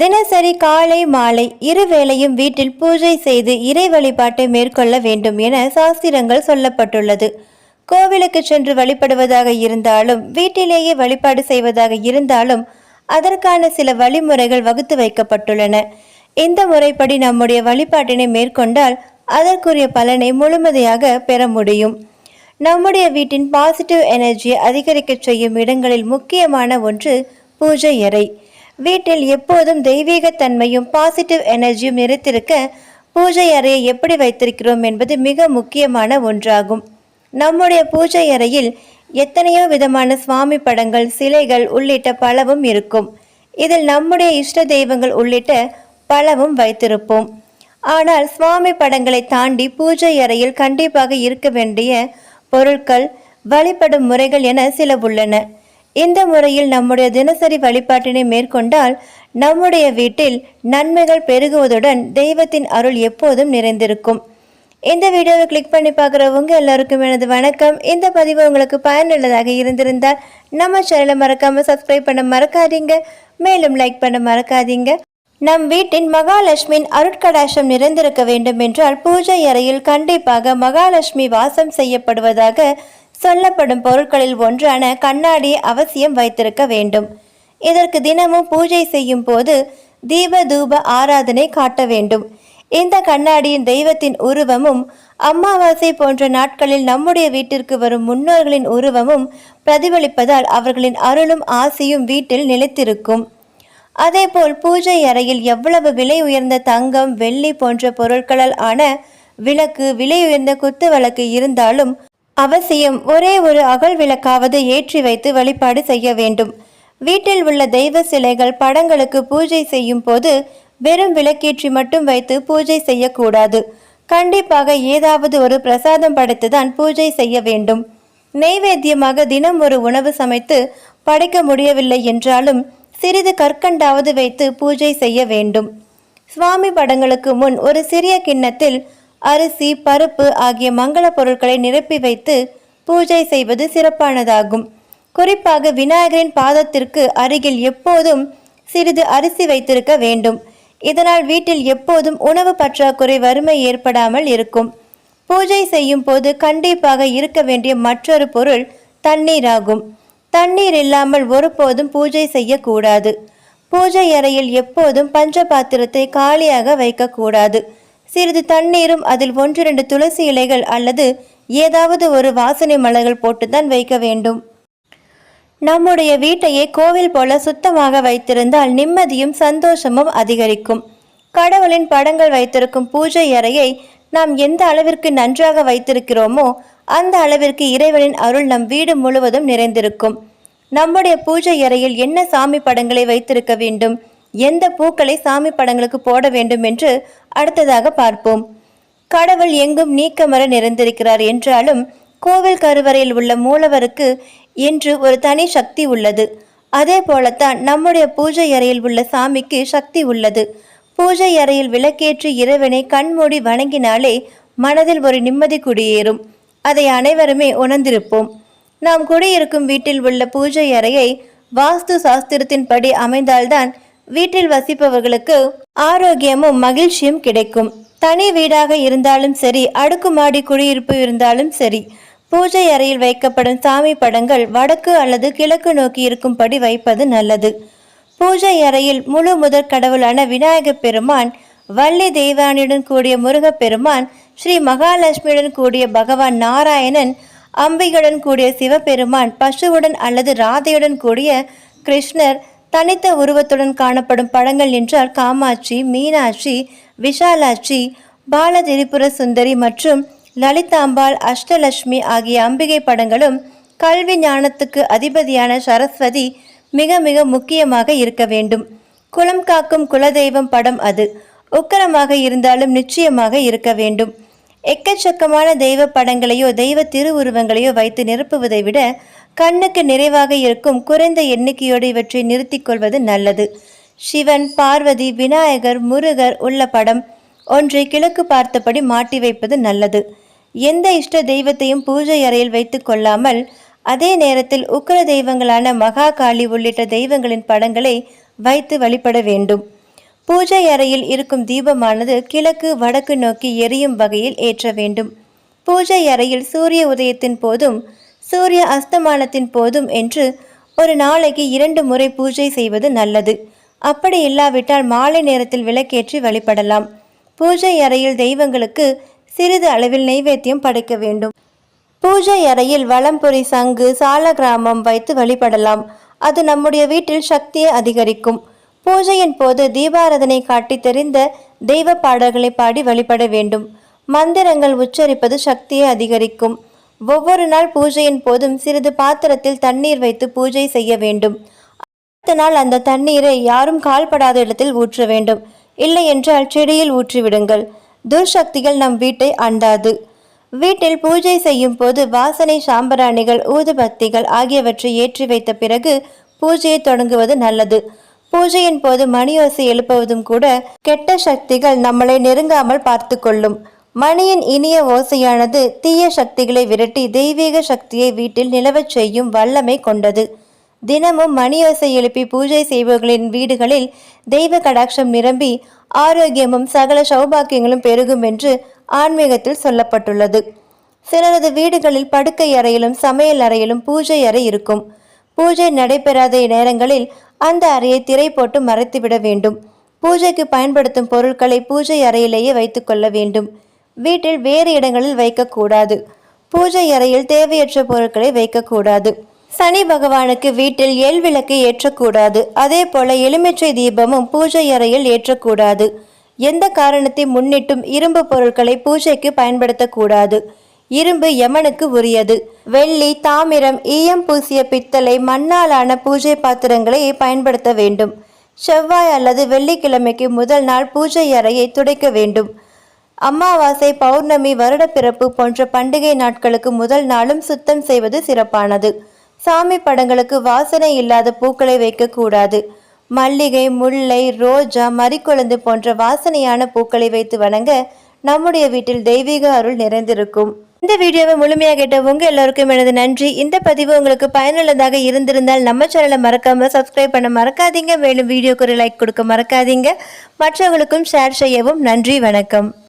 தினசரி காலை மாலை இருவேளையும் வீட்டில் பூஜை செய்து இறை வழிபாட்டை மேற்கொள்ள வேண்டும் என சாஸ்திரங்கள் சொல்லப்பட்டுள்ளது. கோவிலுக்கு சென்று வழிபடுவதாக இருந்தாலும் வீட்டிலேயே வழிபாடு செய்வதாக இருந்தாலும் அதற்கான சில வழிமுறைகள் வகுத்து வைக்கப்பட்டுள்ளன. இந்த முறைப்படி நம்முடைய வழிபாட்டினை மேற்கொண்டால் அதற்குரிய பலனை முழுமையாக பெற முடியும். நம்முடைய வீட்டின் பாசிட்டிவ் எனர்ஜியை அதிகரிக்கச் செய்யும் இடங்களில் முக்கியமான ஒன்று பூஜை அறை. வீட்டில் எப்போதும் தெய்வீகத்தன்மையும் பாசிட்டிவ் எனர்ஜியும் நிறைத்திருக்க பூஜை அறையை எப்படி வைத்திருக்கிறோம் என்பது மிக முக்கியமான ஒன்றாகும். நம்முடைய பூஜை அறையில் எத்தனையோ விதமான சுவாமி படங்கள் சிலைகள் உள்ளிட்ட பலவும் இருக்கும். இதில் நம்முடைய இஷ்ட தெய்வங்கள் உள்ளிட்ட பலவும் வைத்திருப்போம். ஆனால் சுவாமி படங்களை தாண்டி பூஜை அறையில் கண்டிப்பாக இருக்க வேண்டிய பொருட்கள் வழிபடும் முறைகள் என சில உள்ளன. இந்த முறையில் நம்முடைய தினசரி வழிபாட்டினை மேற்கொண்டால் நம்முடைய வீட்டில் நன்மைகள் பெருகுவதுடன் தெய்வத்தின் அருள் எப்போதும் நிறைந்திருக்கும். இந்த வீடியோவை கிளிக் பண்ணி பார்க்குறவங்க எல்லாருக்கும் எனது வணக்கம். இந்த பதிவு உங்களுக்கு பயனுள்ளதாக இருந்திருந்தால் நம்ம சேனலை மறக்காமல் சப்ஸ்கிரைப் பண்ண மறக்காதீங்க. மேலும் லைக் பண்ண மறக்காதீங்க. நம் வீட்டின் மகாலட்சுமியின் அருட்கடாசம் நிறைந்திருக்க வேண்டும் என்றால் பூஜை அறையில் கண்டிப்பாக மகாலட்சுமி வாசம் செய்யப்படுவதாக சொல்லப்படும் பொருட்களில் ஒன்றான கண்ணாடி அவசியம் வைத்திருக்க வேண்டும். இதற்கு தினமும் பூஜை செய்யும் போது தீப தூப ஆராதனை காட்ட வேண்டும். இந்த கண்ணாடியின் தெய்வத்தின் உருவமும் அமாவாசை போன்ற நாட்களில் நம்முடைய வீட்டிற்கு வரும் முன்னோர்களின் உருவமும் பிரதிபலிப்பதால் அவர்களின் அருளும் ஆசையும் வீட்டில் நிலைத்திருக்கும். அதேபோல் பூஜை அறையில் எவ்வளவு விலை உயர்ந்த தங்கம் வெள்ளி போன்ற பொருட்களால் ஆன விளக்கு விலை உயர்ந்த குத்து விளக்கு இருந்தாலும் அவசியம் ஒரே ஒரு அகல் விளக்காவது ஏற்றி வைத்து வழிபாடு செய்ய வேண்டும். வீட்டில் உள்ள தெய்வ சிலைகள் படங்களுக்கு பூஜை செய்யும் போது வெறும் விளக்கேற்றி மட்டும் வைத்து பூஜை செய்யக்கூடாது. கண்டிப்பாக ஏதாவது ஒரு பிரசாதம் படைத்துதான் பூஜை செய்ய வேண்டும். நெய்வேத்தியமாக தினம் ஒரு உணவு சமைத்து படைக்க முடியவில்லை என்றாலும் சிறிது கற்கண்டாவது வைத்து பூஜை செய்ய வேண்டும். சுவாமி படங்களுக்கு முன் ஒரு சிறிய கிண்ணத்தில் அரிசி பருப்பு ஆகிய மங்கள பொருட்களை நிரப்பி வைத்து பூஜை செய்வது சிறப்பானதாகும். குறிப்பாக விநாயகரின் பாதத்திற்கு அருகில் எப்போதும் சிறிது அரிசி வைத்திருக்க வேண்டும். இதனால் வீட்டில் எப்போதும் உணவு பற்றாக்குறை வறுமை ஏற்படாமல் இருக்கும். பூஜை செய்யும் போது கண்டிப்பாக இருக்க வேண்டிய மற்றொரு பொருள் தண்ணீர் ஆகும். தண்ணீர் இல்லாமல் ஒருபோதும் பூஜை செய்யக்கூடாது. பூஜை அறையில் எப்போதும் பஞ்ச பாத்திரத்தை காலியாக வைக்கக்கூடாது. சிறிது தண்ணீரும் அதில் ஒன்றிரண்டு துளசி இலைகள் அல்லது ஏதாவது ஒரு வாசனை மலர்கள் போட்டுத்தான் வைக்க வேண்டும். நம்முடைய வீட்டையே கோவில் போல சுத்தமாக வைத்திருந்தால் நிம்மதியும் சந்தோஷமும் அதிகரிக்கும். கடவுளின் படங்கள் வைத்திருக்கும் பூஜை அறையை நாம் எந்த அளவிற்கு நன்றாக வைத்திருக்கிறோமோ அந்த அளவிற்கு இறைவனின் அருள் நம் வீடு முழுவதும் நிறைந்திருக்கும். நம்முடைய பூஜை அறையில் என்ன சாமி படங்களை வைத்திருக்க வேண்டும்? எந்த பூக்களை சாமி படங்களுக்கு போட வேண்டும் என்று அடுத்ததாக பார்ப்போம். கடவுள் எங்கும் நீக்கமர நிறைந்திருக்கிறார் என்றாலும் கோவில் கருவறையில் உள்ள மூலவருக்கு என்று ஒரு தனி சக்தி உள்ளது. அதே போலத்தான் நம்முடைய பூஜை அறையில் உள்ள சாமிக்கு சக்தி உள்ளது. பூஜை அறையில் விளக்கேற்றி இறைவனை கண்மூடி வணங்கினாலே மனதில் ஒரு நிம்மதி குடியேறும். அதை அனைவருமே உணர்ந்திருப்போம். நாம் குடியிருக்கும் வீட்டில் உள்ள பூஜை அறையை வாஸ்து சாஸ்திரத்தின்படி அமைந்தால்தான் வீட்டில் வசிப்பவர்களுக்கு ஆரோக்கியமும் மகிழ்ச்சியும் கிடைக்கும். தனி வீடாக இருந்தாலும் சரி அடுக்குமாடி குடியிருப்பு இருந்தாலும் சரி பூஜை அறையில் வைக்கப்படும் சாமி படங்கள் வடக்கு அல்லது கிழக்கு நோக்கி இருக்கும்படி வைப்பது நல்லது. பூஜை அறையில் முழு முதற் கடவுளான விநாயகப் பெருமான் வள்ளி தெய்வானியுடன் கூடிய முருகப்பெருமான் ஸ்ரீ மகாலட்சுமியுடன் கூடிய பகவான் நாராயணன் அம்பிகையுடன் கூடிய சிவபெருமான் பசுவுடன் அல்லது ராதையுடன் கூடிய கிருஷ்ணர் தனித்த உருவத்துடன் காணப்படும் படங்கள் என்றால் காமாட்சி மீனாட்சி விஷாலாட்சி பாலதிரிபுர சுந்தரி மற்றும் லலிதாம்பாள் அஷ்டலட்சுமி ஆகிய அம்பிகை படங்களும் கல்வி ஞானத்துக்கு அதிபதியான சரஸ்வதி மிக மிக முக்கியமாக இருக்க வேண்டும். குலம் காக்கும் குலதெய்வம் படம் அது. உக்கரமாக இருந்தாலும் நிச்சயமாக இருக்க வேண்டும். எக்கச்சக்கமான தெய்வ படங்களையோ தெய்வ திருவுருவங்களையோ வைத்து நிரப்புவதை விட கண்ணுக்கு நிறைவாக இருக்கும் குறைந்த எண்ணிக்கையோடு இவற்றை நிறுத்திக் கொள்வது நல்லது. சிவன் பார்வதி விநாயகர் முருகர் உள்ள படம் ஒன்றை கிழக்கு பார்த்தபடி மாட்டி வைப்பது நல்லது. எந்த இஷ்ட தெய்வத்தையும் பூஜை அறையில் வைத்து கொள்ளாமல் அதே நேரத்தில் உக்கிர தெய்வங்களான மகா காளி உள்ளிட்ட தெய்வங்களின் படங்களை வைத்து வழிபட வேண்டும். பூஜை அறையில் இருக்கும் தீபமானது கிழக்கு வடக்கு நோக்கி எரியும் வகையில் ஏற்ற வேண்டும். பூஜை அறையில் சூரிய உதயத்தின் போதும் சூரிய அஸ்தமானத்தின் போதும் என்று ஒரு நாளைக்கு இரண்டு முறை பூஜை செய்வது நல்லது. அப்படி இல்லாவிட்டால் மாலை நேரத்தில் விளக்கேற்றி வழிபடலாம். பூஜை அறையில் தெய்வங்களுக்கு சிறிது அளவில் நைவேத்தியம் படைக்க வேண்டும். பூஜை அறையில் வலம்புரி சங்கு சால கிராமம் வைத்து வழிபடலாம். அது நம்முடைய வீட்டில் சக்தியை அதிகரிக்கும். பூஜையின் போது தீபாராதனை காட்டி தெரிந்த தெய்வ பாடல்களை பாடி வழிபட வேண்டும். மந்திரங்கள் உச்சரிப்பது சக்தியை அதிகரிக்கும். ஒவ்வொரு நாள் பூஜையின் போதும் சிறிது பாத்திரத்தில் தண்ணீர் வைத்து பூஜை செய்ய வேண்டும். அடுத்த நாள் அந்த தண்ணீரை யாரும் கால்படாத இடத்தில் ஊற்ற வேண்டும். இல்லை என்றால் செடியில் ஊற்றிவிடுங்கள். துர்சக்திகள் நம் வீட்டை அண்டாது. வீட்டில் பூஜை செய்யும் போது வாசனை சாம்பராணிகள் ஊதுபத்திகள் ஆகியவற்றை ஏற்றி வைத்த பிறகு பூஜையை தொடங்குவது நல்லது. பூஜையின் போது மணியோசை எழுப்புவதும் கூட கெட்ட சக்திகள் நம்மளை நெருங்காமல் பார்த்து கொள்ளும் மணியின் இனிய ஓசையானது தீய சக்திகளை விரட்டி தெய்வீக சக்தியை வீட்டில் நிலவச் செய்யும் வல்லமை கொண்டது. தினமும் மணியோசை எழுப்பி பூஜை செய்பவர்களின் வீடுகளில் தெய்வ கடாட்சம் நிரம்பி ஆரோக்கியமும் சகல சௌபாக்கியங்களும் பெருகும் என்று ஆன்மீகத்தில் சொல்லப்பட்டுள்ளது. சிலரது வீடுகளில் படுக்கை அறையிலும் சமையல் அறையிலும் பூஜை அறை இருக்கும். பூஜை நடைபெறாத நேரங்களில் அந்த அறையை திரை போட்டு மறைத்துவிட வேண்டும். பூஜைக்கு பயன்படுத்தும் பொருட்களை பூஜை அறையிலேயே வைத்துக்கொள்ள வேண்டும். வீட்டில் வேறு இடங்களில் வைக்கக்கூடாது. பூஜை அறையில் தேவையற்ற பொருட்களை வைக்கக்கூடாது. சனி பகவானுக்கு வீட்டில் எல் விளக்கு ஏற்றக்கூடாது. அதே போல எலுமிச்சை தீபமும் பூஜை அறையில் ஏற்றக்கூடாது. எந்த காரணத்தை முன்னிட்டும் இரும்பு பொருட்களை பூஜைக்கு பயன்படுத்தக்கூடாது. இரும்பு யமனுக்கு உரியது. வெள்ளி தாமிரம் ஈயம் பூசிய பித்தளை மண்ணாலான பூஜை பாத்திரங்களை பயன்படுத்த வேண்டும். செவ்வாய் அல்லது வெள்ளிக்கிழமைக்கு முதல் நாள் பூஜை அறையை துடைக்க வேண்டும். அமாவாசை பௌர்ணமி வருடப்பிறப்பு போன்ற பண்டிகை நாட்களுக்கு முதல் நாளும் சுத்தம் செய்வது சிறப்பானது. சாமி படங்களுக்கு வாசனை இல்லாத பூக்களை வைக்கக்கூடாது மல்லிகை முல்லை ரோஜா மறிக்குழந்து போன்ற வாசனையான பூக்களை வைத்து வணங்க நம்முடைய வீட்டில் தெய்வீக அருள் நிறைந்திருக்கும். இந்த வீடியோவை முழுமையாக கேட்ட உங்க எல்லோருக்கும் எனது நன்றி. இந்த பதிவு உங்களுக்கு பயனுள்ளதாக இருந்திருந்தால் நம்ம சேனலை மறக்காம சப்ஸ்கிரைப் பண்ண மறக்காதீங்க. மேலும் வீடியோக்கு ஒரு லைக் கொடுக்க மறக்காதீங்க. மற்றவங்களுக்கும் ஷேர் செய்யவும் நன்றி வணக்கம்.